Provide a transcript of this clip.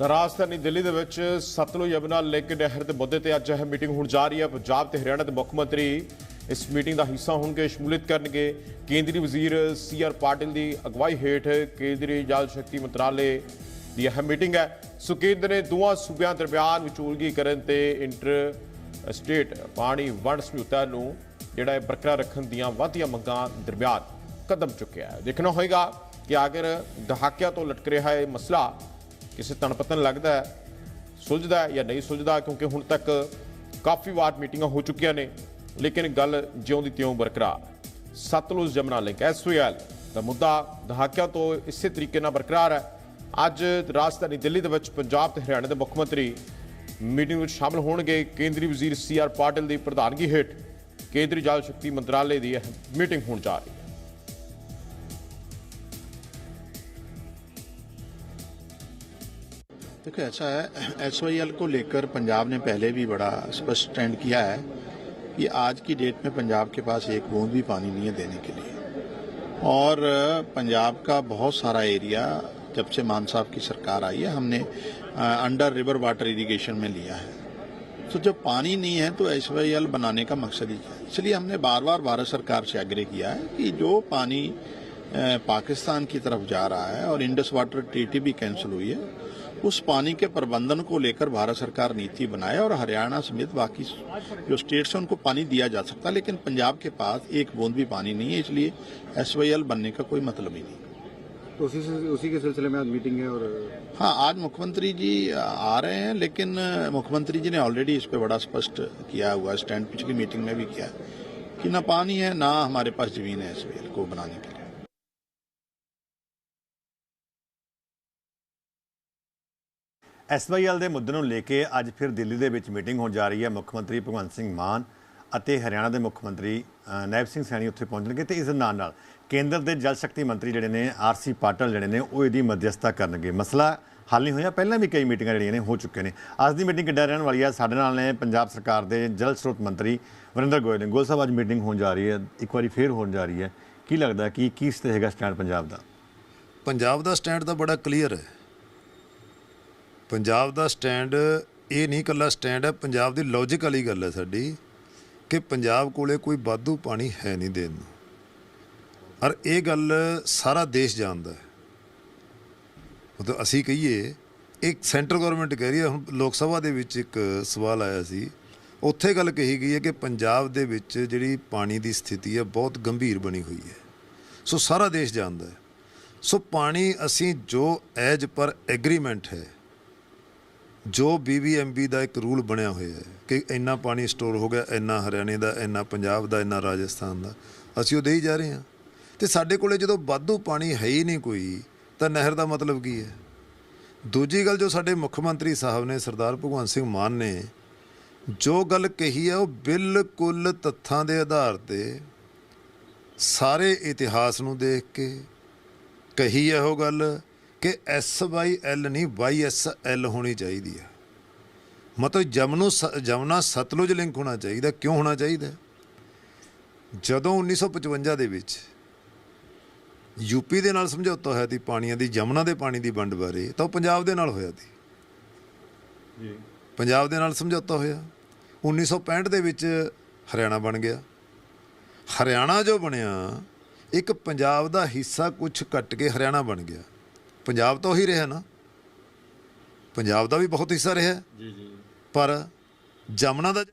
ਤਾਂ ਰਾਜਧਾਨੀ ਦਿੱਲੀ ਦੇ ਵਿੱਚ ਸਤਲੁਜ ਯਮੁਨਾ, ਲਿੰਕ ਨਹਿਰ ਦੇ ਮੁੱਦੇ ਤੇ ਅੱਜ ਇਹ ਮੀਟਿੰਗ ਹੋਣ ਜਾ ਰਹੀ ਹੈ। ਪੰਜਾਬ ਤੇ ਹਰਿਆਣਾ ਦੇ ਮੁੱਖ ਮੰਤਰੀ ਇਸ ਮੀਟਿੰਗ ਦਾ ਹਿੱਸਾ ਹੋਣਗੇ, ਸ਼ਮੂਲੀਅਤ ਕਰਨਗੇ। ਕੇਂਦਰੀ ਵਜ਼ੀਰ ਸੀ ਆਰ ਪਾਟਿਲ ਦੀ ਅਗਵਾਈ ਹੇਠ ਕੇਂਦਰੀ ਜਲ ਸ਼ਕਤੀ ਮੰਤਰਾਲੇ ਦੀ ਇਹ ਮੀਟਿੰਗ ਹੈ। ਸੋ ਕੇਂਦਰ ਨੇ ਦੋਵਾਂ ਸੂਬਿਆਂ ਦਰਮਿਆਨ ਵਿਚੋਲਗੀ ਕਰਨ ਤੇ ਇੰਟਰ ਸਟੇਟ ਪਾਣੀ ਵੰਡ ਸਮਝੌਤਾ ਨੂੰ ਜਿਹੜਾ ਹੈ ਬਰਕਰਾਰ ਰੱਖਣ ਦੀਆਂ ਵਾਧੀਆਂ ਮੰਗਾਂ ਦਰਮਿਆਨ ਕਦਮ ਚੁੱਕਿਆ ਹੈ। ਦੇਖਣਾ ਹੋਏਗਾ ਕਿ ਆਖਿਰ ਦਹਾਕਿਆਂ ਤੋਂ ਲਟਕ ਰਿਹਾ ਇਹ ਮਸਲਾ ਕਿਸੇ ਤਣਪਤਨ ਲੱਗਦਾ ਸੁਲਝਦਾ ਜਾਂ ਨਹੀਂ ਸੁਲਝਦਾ, ਕਿਉਂਕਿ ਹੁਣ ਤੱਕ ਕਾਫੀ ਵਾਰ ਮੀਟਿੰਗਾਂ ਹੋ ਚੁੱਕੀਆਂ ਨੇ, ਲੇਕਿਨ ਗੱਲ ਜਿਉਂ ਦੀ ਤਿਉਂ ਬਰਕਰਾਰ। ਸਤਲੁਜ ਜਮਨਾ ਲਿੰਕ ਐਸਓਐਲ ਦਾ ਮੁੱਦਾ ਦਹਾਕਿਆਂ ਤੋਂ ਇਸੇ ਤਰੀਕੇ ਨਾਲ ਬਰਕਰਾਰ ਹੈ। ਅੱਜ ਰਾਜਧਾਨੀ ਦਿੱਲੀ ਦੇ ਵਿੱਚ ਪੰਜਾਬ ਤੇ ਹਰਿਆਣਾ ਦੇ ਮੁੱਖ ਮੰਤਰੀ ਮੀਟਿੰਗ ਵਿੱਚ ਸ਼ਾਮਲ ਹੋਣਗੇ। ਕੇਂਦਰੀ ਵਜ਼ੀਰ ਸੀ ਆਰ ਪਾਟਿਲ ਦੀ ਪ੍ਰਧਾਨਗੀ ਹੇਠ ਕੇਂਦਰੀ ਜਲ ਸ਼ਕਤੀ ਮੰਤਰਾਲੇ ਦੀ ਇਹ ਮੀਟਿੰਗ ਹੋਣ ਜਾ ਰਹੀ ਹੈ। देखो, ऐसा है, एसवाईएल को लेकर पंजाब ने पहले भी बड़ा स्पष्ट स्टैंड किया है कि आज की डेट में पंजाब के पास एक बूंद भी पानी नहीं है देने के लिए। और, पंजाब का बहुत सारा एरिया जब से मान साहब की सरकार आई है, हमने अंडर रिवर वाटर इरिगेशन में लिया है। तो जब पानी नहीं है तो एसवाईएल बनाने का मकसद ही है? इसलिए हमने बार बार भारत सरकार से आग्रह किया है कि जो पानी पाकिस्तान की तरफ़ जा रहा है और इंडस वाटर ट्रीटी भी कैंसिल हुई है उस पानी के प्रबंधन को लेकर भारत सरकार नीति बनाए और हरियाणा समेत बाकी जो स्टेट्स हैं उनको पानी दिया जा सकता है लेकिन पंजाब के पास एक बूंद भी पानी नहीं है इसलिए एस बनने का कोई मतलब ही नहीं। तो उसी से उसी के सिलसिले में आज मीटिंग है और हाँ आज मुख्यमंत्री जी आ रहे हैं लेकिन मुख्यमंत्री जी ने ऑलरेडी इस पे बड़ा स्पष्ट किया हुआ स्टैंड पिछली मीटिंग में भी किया कि ना पानी है ना हमारे पास ज़मीन है एस को बनाने के लिए। ਐਸਵਾਈਐਲ ਦੇ ਮੁੱਦੇ ਨੂੰ ਲੈ ਕੇ ਅੱਜ ਫਿਰ ਦਿੱਲੀ ਦੇ ਵਿੱਚ ਮੀਟਿੰਗ ਹੋਣ ਜਾ ਰਹੀ ਹੈ ਮੁੱਖ ਮੰਤਰੀ ਭਗਵੰਤ ਸਿੰਘ ਮਾਨ ਅਤੇ ਹਰਿਆਣਾ ਦੇ ਮੁੱਖ ਮੰਤਰੀ ਨਾਇਬ ਸਿੰਘ ਸੈਣੀ ਉੱਥੇ ਪਹੁੰਚਣਗੇ ਤੇ ਇਸ ਦੇ ਨਾਲ ਨਾਲ ਕੇਂਦਰ ਦੇ ਜਲ ਸ਼ਕਤੀ ਮੰਤਰੀ ਜਿਹੜੇ ਨੇ ਆਰਸੀ ਪਾਟਲ ਜਿਹੜੇ ਨੇ, ਉਹ ਇਹਦੀ ਮੱਧਿਅਸਥਤਾ ਕਰਨਗੇ। ਮਸਲਾ ਹੱਲ ਨਹੀਂ ਹੋਇਆ, ਪਹਿਲਾਂ ਵੀ ਕਈ ਮੀਟਿੰਗਾਂ ਜਿਹੜੀਆਂ ਨੇ ਹੋ ਚੁੱਕੇ ਨੇ। ਅੱਜ ਦੀ ਮੀਟਿੰਗ ਕਿੱਦਾਂ ਰਹਿਣ ਵਾਲੀ ਹੈ? ਸਾਡੇ ਨਾਲ ਨੇ ਪੰਜਾਬ ਸਰਕਾਰ ਦੇ ਜਲ ਸਰੋਤ ਮੰਤਰੀ ਵਰਿੰਦਰ ਗੋਇਲ ਨੇ। ਗੋਇਲ ਸਾਹਿਬ, ਅੱਜ ਮੀਟਿੰਗ ਹੋਣ ਜਾ ਰਹੀ ਹੈ, ਇੱਕ ਵਾਰੀ ਫੇਰ ਹੋਣ ਜਾ ਰਹੀ ਹੈ। ਕੀ ਲੱਗਦਾ ਕਿ ਕੀ ਸਤੇ ਹੈਗਾ ਸਟੈਂਡ ਪੰਜਾਬ ਦਾ? ਪੰਜਾਬ ਦਾ ਸਟੈਂਡ ਤਾਂ ਬੜਾ ਕਲੀਅਰ ਹੈ। ਪੰਜਾਬ ਦਾ ਸਟੈਂਡ, ਇਹ ਨਹੀਂ ਇਕੱਲਾ ਸਟੈਂਡ ਹੈ, ਪੰਜਾਬ ਦੀ ਲੌਜੀਕ ਵਾਲੀ ਗੱਲ ਹੈ ਸਾਡੀ ਕਿ ਪੰਜਾਬ ਕੋਲੇ ਕੋਈ ਵਾਧੂ ਪਾਣੀ ਹੈ ਨਹੀਂ ਦੇਣ ਨੂੰ। ਔਰ ਇਹ ਗੱਲ ਸਾਰਾ ਦੇਸ਼ ਜਾਣਦਾ ਹੈ। ਮਤਲਬ ਅਸੀਂ ਕਹੀਏ, ਇੱਕ ਸੈਂਟਰ ਗਵਰਨਮੈਂਟ ਕਹਿ ਰਹੀ ਹੈ, ਹੁਣ ਲੋਕ ਸਭਾ ਦੇ ਵਿੱਚ ਇੱਕ ਸਵਾਲ ਆਇਆ ਸੀ, ਉੱਥੇ ਗੱਲ ਕਹੀ ਗਈ ਹੈ ਕਿ ਪੰਜਾਬ ਦੇ ਵਿੱਚ ਜਿਹੜੀ ਪਾਣੀ ਦੀ ਸਥਿਤੀ ਹੈ, ਬਹੁਤ ਗੰਭੀਰ ਬਣੀ ਹੋਈ ਹੈ। ਸੋ ਸਾਰਾ ਦੇਸ਼ ਜਾਣਦਾ ਹੈ। ਸੋ ਪਾਣੀ ਅਸੀਂ ਜੋ ਐਜ ਪਰ ਐਗਰੀਮੈਂਟ ਹੈ ਜੋ ਬੀਬੀਐਮਬੀ ਦਾ ਇੱਕ ਰੂਲ ਬਣਿਆ ਹੋਇਆ ਹੈ ਕਿ ਇੰਨਾ ਪਾਣੀ ਸਟੋਰ ਹੋ ਗਿਆ, ਇੰਨਾ ਹਰਿਆਣੇ ਦਾ, ਇੰਨਾ ਪੰਜਾਬ ਦਾ, ਇੰਨਾ ਰਾਜਸਥਾਨ ਦਾ, ਅਸੀਂ ਉਹ ਦੇਈ ਜਾ ਰਹੇ ਹਾਂ। ਤੇ ਸਾਡੇ ਕੋਲੇ ਜਦੋਂ ਵਾਧੂ ਪਾਣੀ ਹੈ ਹੀ ਨਹੀਂ ਕੋਈ, ਤਾਂ ਨਹਿਰ ਦਾ ਮਤਲਬ ਕੀ ਹੈ? ਦੂਜੀ ਗੱਲ ਜੋ ਸਾਡੇ ਮੁੱਖ ਮੰਤਰੀ ਸਾਹਿਬ ਨੇ, ਸਰਦਾਰ ਭਗਵੰਤ ਸਿੰਘ ਮਾਨ ਨੇ, ਜੋ ਗੱਲ ਕਹੀ ਹੈ ਉਹ ਬਿਲਕੁਲ ਤੱਥਾਂ ਦੇ ਆਧਾਰ ਤੇ ਸਾਰੇ ਇਤਿਹਾਸ ਨੂੰ ਦੇਖ ਕੇ ਕਹੀ ਹੈ ਉਹ ਗੱਲ। ਕਿ ਐਲ ਨਹੀਂ ਵਾਈ ਐਸ ਐਲ ਹੋਣੀ ਚਾਹੀਦੀ ਹੈ। ਮਤਲਬ ਜਮਨੂ ਜਮਨਾ ਸਤਲੁਜ ਲਿੰਕ ਹੋਣਾ ਚਾਹੀਦਾ। ਕਿਉਂ ਹੋਣਾ ਚਾਹੀਦਾ? ਜਦੋਂ 1955 ਦੇ ਵਿੱਚ ਯੂਪੀ ਦੇ ਨਾਲ ਸਮਝੌਤਾ ਹੋਇਆ ਸੀ ਪਾਣੀਆਂ ਦੀ ਜਮਨਾ ਦੇ ਪਾਣੀ ਦੀ ਵੰਡ ਬਾਰੇ ਤਾਂ ਉਹ ਪੰਜਾਬ ਦੇ ਨਾਲ ਹੋਇਆ ਸੀ। ਜੀ। ਪੰਜਾਬ ਦੇ ਨਾਲ ਸਮਝੌਤਾ ਹੋਇਆ। 1965 ਦੇ ਵਿੱਚ ਹਰਿਆਣਾ ਬਣ ਗਿਆ। ਹਰਿਆਣਾ ਜੋ ਬਣਿਆ ਇੱਕ ਪੰਜਾਬ ਦਾ ਹਿੱਸਾ ਕੁਝ ਕੱਟ ਕੇ ਹਰਿਆਣਾ ਬਣ ਗਿਆ। ਪੰਜਾਬ ਤਾਂ ਉਹੀ ਰਿਹਾ ਨਾ। ਪੰਜਾਬ ਦਾ ਵੀ ਬਹੁਤ ਹਿੱਸਾ ਰਿਹਾ। ਜੀ ਜੀ। ਪਰ ਜਮਨਾ ਦਾ